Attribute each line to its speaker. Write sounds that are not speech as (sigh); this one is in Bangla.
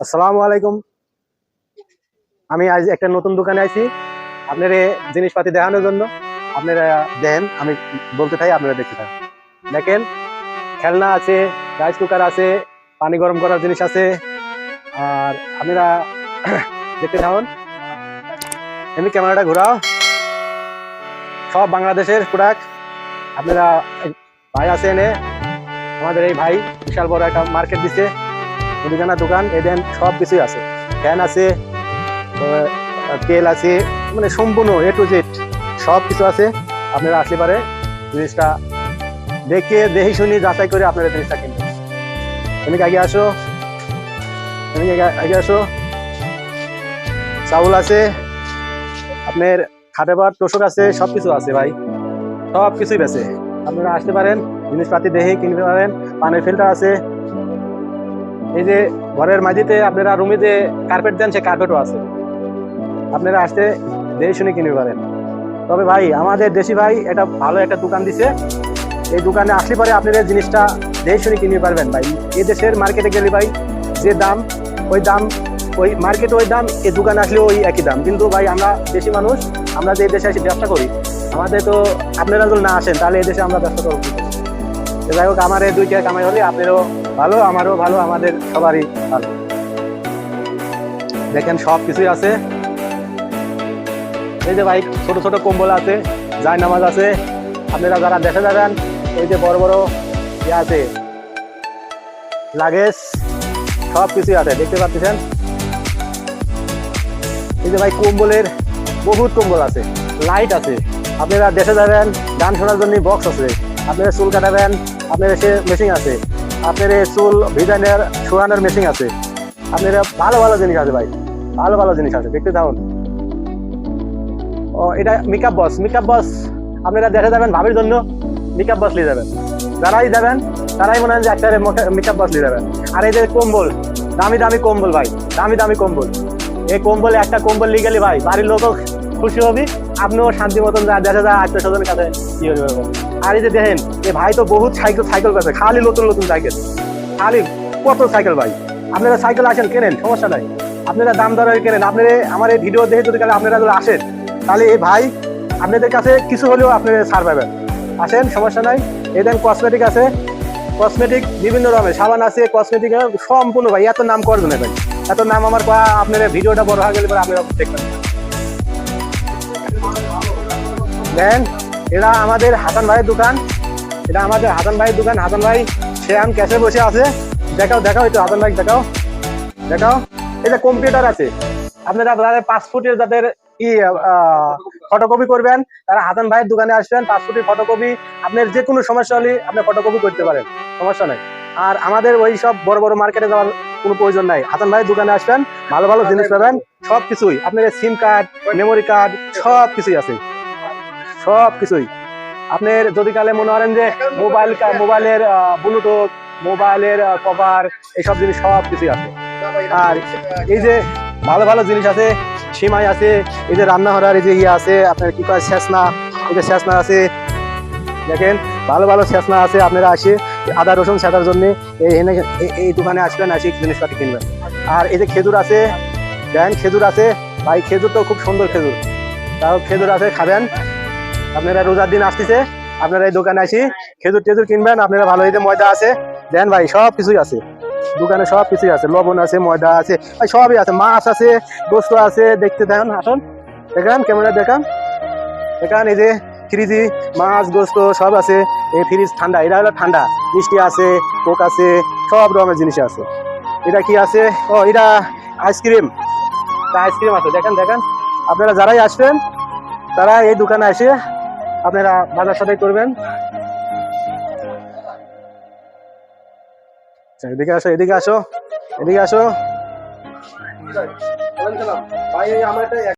Speaker 1: আসসালামু আলাইকুম। আমি আজ একটা নতুন দোকানে আছি আপনার জিনিসপাতি দেখানোর জন্য। আপনারা দেন, আমি বলতে থাকি আপনারা দেখতে থাকেন। দেখেন, খেলনা আছে, রাইস কুকার আছে, পানি গরম করার জিনিস আছে। আর আপনারা (clears throat) দেখতে থাকুন। এমনি ক্যামেরাটা ঘোরাও। সব বাংলাদেশের প্রোডাক্ট আপনারা ভাই আছে এনে, আমাদের এই ভাই বিশাল বড় একটা মার্কেট দিছে। মুদিখানা দোকান এদের সব কিছুই আছে। ফ্যান আছে তেল আছে মানে সম্পূর্ণ এ টু জেড সব কিছু আছে। আপনারা আসলে পারে জিনিসটা দেখে দেখে শুনি যাচাই করে আপনারা জিনিসটা কিনবেন। তুমি আগে আসো তুমি আগে- আসো। চাউল আছে, আপনার খাটেবার তোষক আছে, সব কিছু আছে ভাই। সব কিছুই বেছে আপনারা আসতে পারেন, জিনিসপাতি দেখে কিনতে পারেন। পানির ফিল্টার আছে এই যে ঘরের মাঝিতে আপনারা রুমে যে কার্পেট দেন, সে কার্পেটও আছে। আপনারা আসতে দেখে শুনে কিনতে পারেন। তবে ভাই, আমাদের দেশি ভাই এটা ভালো একটা দোকান দিছে। এই দোকানে আসলে পরে আপনারা জিনিসটা দেখে শুনে কিনতে পারবেন ভাই। এই দেশের মার্কেটে গেলে ভাই, যে দাম, ওই দাম, ওই মার্কেটে ওই দাম, এই দোকানে আসলে ওই একই দাম। কিন্তু ভাই, আমরা দেশি মানুষ, আমরা যে দেশে এসে ব্যবসা করি, আমাদের তো আপনারা যদি না আসেন, তাহলে এই দেশে আমরা ব্যবসা করব যাই হোক, আমার এই দুই টাকা কামাই হলে আপনারও ভালো, আমারও ভালো, আমাদের সবারই ভালো। দেখেন, সব কিছুই আছে। এই যে ভাই, ছোট ছোট কম্বল আছে জায় নামাজ আছে। আপনারা যারা দেখে যাবেন, এই যে বড় বড় ইয়ে আছে, লাগেজ, সব কিছুই আছে, দেখতে পাচ্ছেন? এই যে ভাই, কম্বলের বহুত কম্বল আছে, লাইট আছে। আপনারা দেশে যাবেন, গান শোনার জন্য বক্স আছে। আপনারা চুল কাটাবেন আপনার সে মেশিন আছে। আপনার চুল ডিজাইনের শোয়ানোর মেশিন আছে। আপনারা ভালো ভালো জিনিস আছে ভাই। ভালো ভালো জিনিস আছে, দেখতে থাকুন। ও, এটা মেকআপ বস মেকআপ বস আপনারা দেখে যাবেন ভাবির জন্য মেকআপ বস নিয়ে যাবেন। যারাই যাবেন, তারাই মনে হয় যে একটা মেকআপ বস নিয়ে যাবেন। আর এই যে কম্বল, দামি দামি কম্বল ভাই, দামি দামি কম্বল। এই কম্বল একটা কম্বল নিয়ে গেলে ভাই, বাড়ির লোকও খুশি হবে। আপনিও শান্তি মতন যা দেখা যায় আত্মীয় স্বজনের কাছে ইয়ে হয়ে। আর এই যে দেখেন, এই ভাই তো বহুত সাইকেল সাইকেল করছে, খালি নতুন নতুন সাইকেল খালি কত সাইকেল ভাই? আপনারা সাইকেল আসেন, কেনেন, সমস্যা নাই। আপনারা দাম দর কেনেন, আপনারা আমার এই ভিডিও দেখে যদি আপনারা যদি আসেন, তাহলে এই ভাই আপনাদের কাছে কিছু হলেও আপনারা ছাড় পাবেন। আসেন, সমস্যা নাই। এই দেন কসমেটিক আছে। কসমেটিক বিভিন্ন রকমের, সাবান আছে কসমেটিক সম্পূর্ণ ভাই, এত নাম করবেন ভাই। এত নাম আমার আপনারা ভিডিওটা বড় হয়ে গেলে আপনারা দেখবেন। দেন এটা আমাদের হাসান ভাইয়ের দোকান। এটা আমাদের হাসান ভাইয়ের দোকান। হাসান ভাই, সে আম ক্যাশে বসে আছে। দেখাও দেখাও একটু হাসান ভাই দেখাও। দেখাও। যে কম্পিউটার আছে। আপনারা যাদের পাসপোর্টের যাদের ই ফটোকপি করবেন, তারা হাসান ভাইয়ের দোকানে আসবেন পাসপোর্টের ফটোকপি আপনার যে কোনো সমস্যা হলে আপনি ফটোকপি করতে পারেন। সমস্যা নেই। আর আমাদের ওই সব বড় বড় মার্কেটে যাওয়ার কোনো প্রয়োজন নাই। হাসান ভাইয়ের দোকানে আসবেন, ভালো ভালো জিনিস পাবেন সব কিছুই আপনার সিম কার্ড মেমোরি কার্ড সব কিছুই আছে। সব কিছুই আপনার যদি কালে মনে করেন যে মোবাইল মোবাইলের ব্লুটুথ মোবাইলের কভার এইসব জিনিস সব কিছুই আছে। আর এই যে ভালো ভালো জিনিস আছে, সীমাই আছে, এই যে রান্না করার এই যে ইয়ে আছে, আপনার কি কয়, শেষনা, এই যে শেষনা আছে। দেখেন, ভালো ভালো শেষনা আছে, আপনারা আসে আদা, রসুন সেটার জন্য এই এনে- এই- দোকানে আসবেন আসি জিনিসপাতি কিনবেন। আর এই যে খেজুর আছে, দেন খেজুর আছে, ভাই, খেজুর তো খুব সুন্দর খেজুর। তাও খেজুর আছে, খাবেন। আপনারা রোজার দিন আসতেছে, আপনারা এই দোকানে আসি, খেজুর টেজুর কিনবেন, আপনারা ভালো যে ময়দা আছে। দেন ভাই, সব কিছুই আছে। দোকানে সব কিছুই আছে, লবণ আছে, ময়দা আছে, ভাই, সবই আছে। মাছ আছে, গোস্ত আছে, দেখতে দেন আসুন। দেখান, ক্যামেরা দেখান। দেখান, এই যে ফ্রিজি মাছ গোস্ত সব আছে। এই ফ্রিজ ঠান্ডা এটা হলো ঠান্ডা। মিষ্টি আছে কোক আছে সব রকমের জিনিস আছে। এটা কি আছে? ও এটা আইসক্রিম। আইসক্রিম আছে। দেখেন দেখেন। আপনারা যারাই আসবেন তারা এই দোকানে এসে আপনারা বাজার সদাই করবেন। আচ্ছা, এদিকে আসো এদিকে আসো এদিকে আসো।